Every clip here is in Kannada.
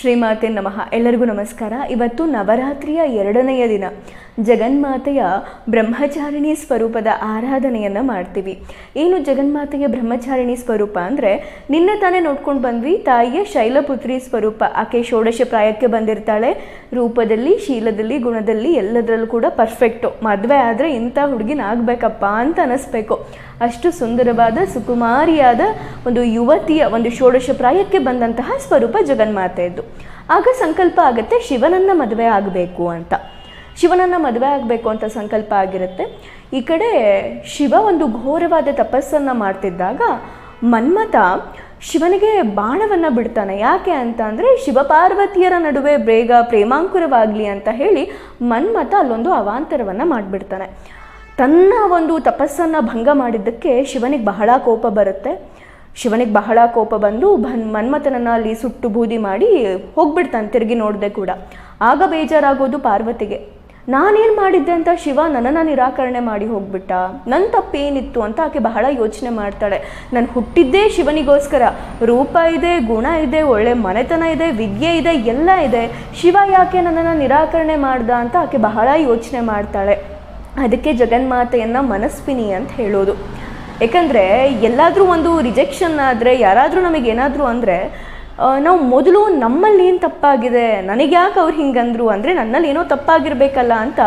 ಶ್ರೀಮಾತೆ ನಮಃ. ಎಲ್ಲರಿಗೂ ನಮಸ್ಕಾರ. ಇವತ್ತು ನವರಾತ್ರಿಯ ಎರಡನೆಯ ದಿನ. ಜಗನ್ಮಾತೆಯ ಬ್ರಹ್ಮಚಾರಿಣಿ ಸ್ವರೂಪದ ಆರಾಧನೆಯನ್ನು ಮಾಡ್ತೀವಿ. ಏನು ಜಗನ್ಮಾತೆಯ ಬ್ರಹ್ಮಚಾರಿಣಿ ಸ್ವರೂಪ ಅಂದರೆ, ನಿನ್ನೆ ತಾನೇ ನೋಡ್ಕೊಂಡು ಬಂದ್ವಿ, ತಾಯಿಯ ಶೈಲಪುತ್ರಿ ಸ್ವರೂಪ. ಆಕೆ ಷೋಡಶ ಪ್ರಾಯಕ್ಕೆ ಬಂದಿರ್ತಾಳೆ. ರೂಪದಲ್ಲಿ, ಶೀಲದಲ್ಲಿ, ಗುಣದಲ್ಲಿ ಎಲ್ಲದರಲ್ಲೂ ಕೂಡ ಪರ್ಫೆಕ್ಟು ಮದುವೆ ಆದರೆ ಇಂಥ ಹುಡುಗಿನ ಆಗಬೇಕಪ್ಪ ಅಂತ ಅನಿಸ್ಬೇಕು. ಅಷ್ಟು ಸುಂದರವಾದ, ಸುಕುಮಾರಿಯಾದ ಒಂದು ಯುವತಿಯ ಒಂದು ಷೋಡಶ ಪ್ರಾಯಕ್ಕೆ ಬಂದಂತಹ ಸ್ವರೂಪ ಜಗನ್ಮಾತೆಯದ್ದು. ಆಗ ಸಂಕಲ್ಪ ಆಗುತ್ತೆ, ಶಿವನನ್ನ ಮದುವೆ ಆಗಬೇಕು ಅಂತ. ಶಿವನನ್ನ ಮದುವೆ ಆಗಬೇಕು ಅಂತ ಸಂಕಲ್ಪ ಆಗಿರುತ್ತೆ. ಈ ಕಡೆ ಶಿವ ಒಂದು ಘೋರವಾದ ತಪಸ್ಸನ್ನು ಮಾಡ್ತಿದ್ದಾಗ ಮನ್ಮಥ ಶಿವನಿಗೆ ಬಾಣವನ್ನು ಬಿಡ್ತಾನೆ. ಯಾಕೆ ಅಂತ ಅಂದರೆ, ಶಿವಪಾರ್ವತಿಯರ ನಡುವೆ ಬೇಗ ಪ್ರೇಮಾಂಕುರವಾಗಲಿ ಅಂತ ಹೇಳಿ ಮನ್ಮಥ ಅಲ್ಲೊಂದು ಅವಾಂತರವನ್ನು ಮಾಡಿಬಿಡ್ತಾನೆ. ತನ್ನ ಒಂದು ತಪಸ್ಸನ್ನು ಭಂಗ ಮಾಡಿದ್ದಕ್ಕೆ ಶಿವನಿಗೆ ಬಹಳ ಕೋಪ ಬರುತ್ತೆ. ಶಿವನಿಗೆ ಬಹಳ ಕೋಪ ಬಂದು ಬನ್ ಮನ್ಮಥನನ್ನು ಅಲ್ಲಿ ಸುಟ್ಟು ಬೂದಿ ಮಾಡಿ ಹೋಗ್ಬಿಡ್ತಾನೆ ತಿರುಗಿ ನೋಡದೆ ಕೂಡ. ಆಗ ಬೇಜಾರಾಗೋದು ಪಾರ್ವತಿಗೆ. ನಾನೇನು ಮಾಡಿದ್ದೆ ಅಂತ ಶಿವ ನನ್ನನ್ನು ನಿರಾಕರಣೆ ಮಾಡಿ ಹೋಗ್ಬಿಟ್ಟ? ನನ್ನ ತಪ್ಪೇನಿತ್ತು ಅಂತ ಆಕೆ ಬಹಳ ಯೋಚನೆ ಮಾಡ್ತಾಳೆ. ನಾನು ಹುಟ್ಟಿದ್ದೇ ಶಿವನಿಗೋಸ್ಕರ. ರೂಪ ಇದೆ, ಗುಣ ಇದೆ, ಒಳ್ಳೆ ಮನೆತನ ಇದೆ, ವಿದ್ಯೆ ಇದೆ, ಎಲ್ಲ ಇದೆ. ಶಿವ ಯಾಕೆ ನನ್ನನ್ನು ನಿರಾಕರಣೆ ಮಾಡ್ದ ಅಂತ ಆಕೆ ಬಹಳ ಯೋಚನೆ ಮಾಡ್ತಾಳೆ. ಅದಕ್ಕೆ ಜಗನ್ಮಾತೆಯನ್ನು ಮನಸ್ವಿನಿ ಅಂತ ಹೇಳೋದು. ಯಾಕಂದರೆ ಎಲ್ಲಾದರೂ ಒಂದು ರಿಜೆಕ್ಷನ್ ಆದರೆ, ಯಾರಾದರೂ ನಮಗೇನಾದರೂ ಅಂದರೆ ನಾವು ಮೊದಲು ನಮ್ಮಲ್ಲಿ ಏನು ತಪ್ಪಾಗಿದೆ ನನಗೆ ಯಾಕೆ ಅವ್ರು ಹಿಂಗಂದ್ರು ಅಂದರೆ ನನ್ನಲ್ಲಿ ಏನೋ ತಪ್ಪಾಗಿರಬೇಕಲ್ಲ ಅಂತ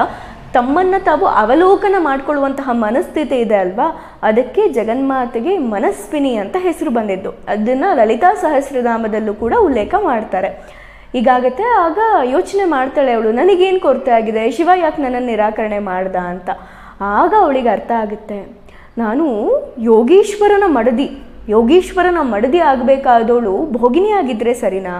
ತಮ್ಮನ್ನು ತಾವು ಅವಲೋಕನ ಮಾಡಿಕೊಳ್ಳುವಂತಹ ಮನಸ್ಥಿತಿ ಇದೆ ಅಲ್ವಾ? ಅದಕ್ಕೆ ಜಗನ್ಮಾತೆಗೆ ಮನಸ್ವಿನಿ ಅಂತ ಹೆಸರು ಬಂದಿದ್ದು. ಅದನ್ನು ಲಲಿತಾ ಸಹಸ್ರನಾಮದಲ್ಲೂ ಕೂಡ ಉಲ್ಲೇಖ ಮಾಡ್ತಾರೆ. ಹೀಗಾಗತ್ತೆ, ಆಗ ಯೋಚನೆ ಮಾಡ್ತಾಳೆ ಅವಳು, ನನಗೇನು ಕೊರತೆ ಆಗಿದೆ? ಶಿವ ಯಾಕೆ ನನ್ನನ್ನು ನಿರಾಕರಣೆ ಮಾಡ್ದ ಅಂತ. ಆಗ ಅವಳಿಗೆ ಅರ್ಥ ಆಗುತ್ತೆ, ನಾನು ಯೋಗೀಶ್ವರನ ಮಡದಿ ಯೋಗೀಶ್ವರನ ಮಡದಿ ಆಗಬೇಕಾದವಳು ಭೋಗಿನಿ ಆಗಿದ್ದರೆ ಸರಿನಾ?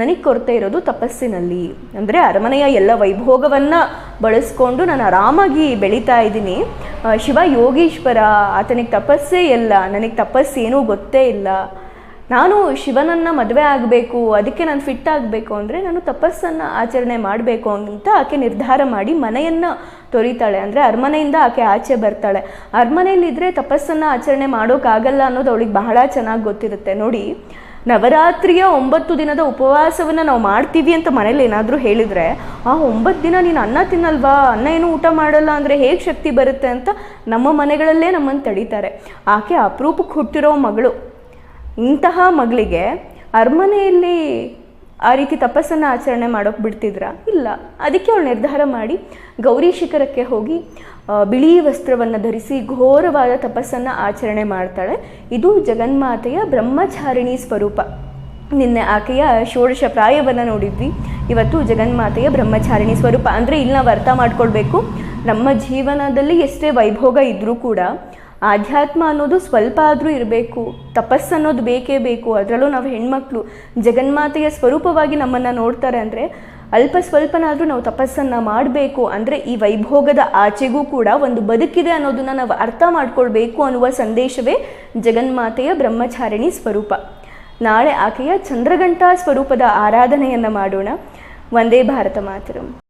ನನಗೆ ಕೊರತೆ ಇರೋದು ತಪಸ್ಸಿನಲ್ಲಿ. ಅಂದರೆ ಅರಮನೆಯ ಎಲ್ಲ ವೈಭೋಗವನ್ನು ಬಳಸ್ಕೊಂಡು ನಾನು ಆರಾಮಾಗಿ ಬೆಳೀತಾ ಇದ್ದೀನಿ. ಶಿವ ಯೋಗೀಶ್ವರ, ಆತನಿಗೆ ತಪಸ್ಸೇ ಇಲ್ಲ, ನನಗೆ ತಪಸ್ಸೇನೂ ಗೊತ್ತೇ ಇಲ್ಲ. ನಾನು ಶಿವನನ್ನು ಮದುವೆ ಆಗಬೇಕು, ಅದಕ್ಕೆ ನಾನು ಫಿಟ್ ಆಗಬೇಕು ಅಂದರೆ ನಾನು ತಪಸ್ಸನ್ನು ಆಚರಣೆ ಮಾಡಬೇಕು ಅಂತ ಆಕೆ ನಿರ್ಧಾರ ಮಾಡಿ ಮನೆಯನ್ನು ತೊರಿತಾಳೆ. ಅಂದರೆ ಅರಮನೆಯಿಂದ ಆಕೆ ಆಚೆ ಬರ್ತಾಳೆ. ಅರಮನೆಯಲ್ಲಿದ್ದರೆ ತಪಸ್ಸನ್ನು ಆಚರಣೆ ಮಾಡೋಕ್ಕಾಗಲ್ಲ ಅನ್ನೋದು ಅವಳಿಗೆ ಬಹಳ ಚೆನ್ನಾಗಿ ಗೊತ್ತಿರುತ್ತೆ. ನೋಡಿ, ನವರಾತ್ರಿಯ ಒಂಬತ್ತು ದಿನದ ಉಪವಾಸವನ್ನು ನಾವು ಮಾಡ್ತೀವಿ ಅಂತ ಮನೇಲಿ ಏನಾದರೂ ಹೇಳಿದರೆ, ಆ ಒಂಬತ್ತು ದಿನ ನೀನು ಅನ್ನ ತಿನ್ನಲ್ವಾ? ಅನ್ನ ಏನು ಊಟ ಮಾಡಲ್ಲ ಅಂದರೆ ಹೇಗೆ ಶಕ್ತಿ ಬರುತ್ತೆ ಅಂತ ನಮ್ಮ ಮನೆಗಳಲ್ಲೇ ನಮ್ಮನ್ನು ತಡೀತಾರೆ. ಆಕೆ ಅಪರೂಪಕ್ಕೆ ಹುಟ್ಟಿರೋ ಮಗಳು. ಇಂತಹ ಮಗಳಿಗೆ ಅರಮನೆಯಲ್ಲಿ ಆ ರೀತಿ ತಪಸ್ಸನ್ನು ಆಚರಣೆ ಮಾಡೋಕೆ ಬಿಡ್ತಿದ್ರಾ? ಇಲ್ಲ. ಅದಕ್ಕೆ ಅವಳು ನಿರ್ಧಾರ ಮಾಡಿ ಗೌರಿ ಶಿಖರಕ್ಕೆ ಹೋಗಿ ಬಿಳಿ ವಸ್ತ್ರವನ್ನು ಧರಿಸಿ ಘೋರವಾದ ತಪಸ್ಸನ್ನು ಆಚರಣೆ ಮಾಡ್ತಾಳೆ. ಇದು ಜಗನ್ಮಾತೆಯ ಬ್ರಹ್ಮಚಾರಿಣಿ ಸ್ವರೂಪ. ನಿನ್ನೆ ಆಕೆಯ ಷೋಡಶ ಪ್ರಾಯವನ್ನು ನೋಡಿದ್ವಿ. ಇವತ್ತು ಜಗನ್ಮಾತೆಯ ಬ್ರಹ್ಮಚಾರಿಣಿ ಸ್ವರೂಪ. ಅಂದರೆ ಇಲ್ಲಿ ನಾವು ಅರ್ಥ ಮಾಡ್ಕೊಳ್ಬೇಕು, ನಮ್ಮ ಜೀವನದಲ್ಲಿ ಎಷ್ಟೇ ವೈಭೋಗ ಇದ್ದರೂ ಕೂಡ ಆಧ್ಯಾತ್ಮ ಅನ್ನೋದು ಸ್ವಲ್ಪ ಆದರೂ ಇರಬೇಕು, ತಪಸ್ಸು ಅನ್ನೋದು ಬೇಕೇ ಬೇಕು, ಅದರಲ್ಲೂ ನಾವು ಹೆಣ್ಮಕ್ಳು, ಜಗನ್ಮಾತೆಯ ಸ್ವರೂಪವಾಗಿ ನಮ್ಮನ್ನು ನೋಡ್ತಾರೆ ಅಂದರೆ ಅಲ್ಪ ಸ್ವಲ್ಪನಾದರೂ ನಾವು ತಪಸ್ಸನ್ನು ಮಾಡಬೇಕು ಅಂದರೆ ಈ ವೈಭೋಗದ ಆಚೆಗೂ ಕೂಡ ಒಂದು ಬದುಕಿದೆ ಅನ್ನೋದನ್ನು ನಾವು ಅರ್ಥ ಮಾಡ್ಕೊಳ್ಬೇಕು ಅನ್ನುವ ಸಂದೇಶವೇ ಜಗನ್ಮಾತೆಯ ಬ್ರಹ್ಮಚಾರಿಣಿ ಸ್ವರೂಪ. ನಾಳೆ ಆಕೆಯ ಚಂದ್ರಗಂಟಾ ಸ್ವರೂಪದ ಆರಾಧನೆಯನ್ನು ಮಾಡೋಣ. ವಂದೇ ಭಾರತ ಮಾತರಂ.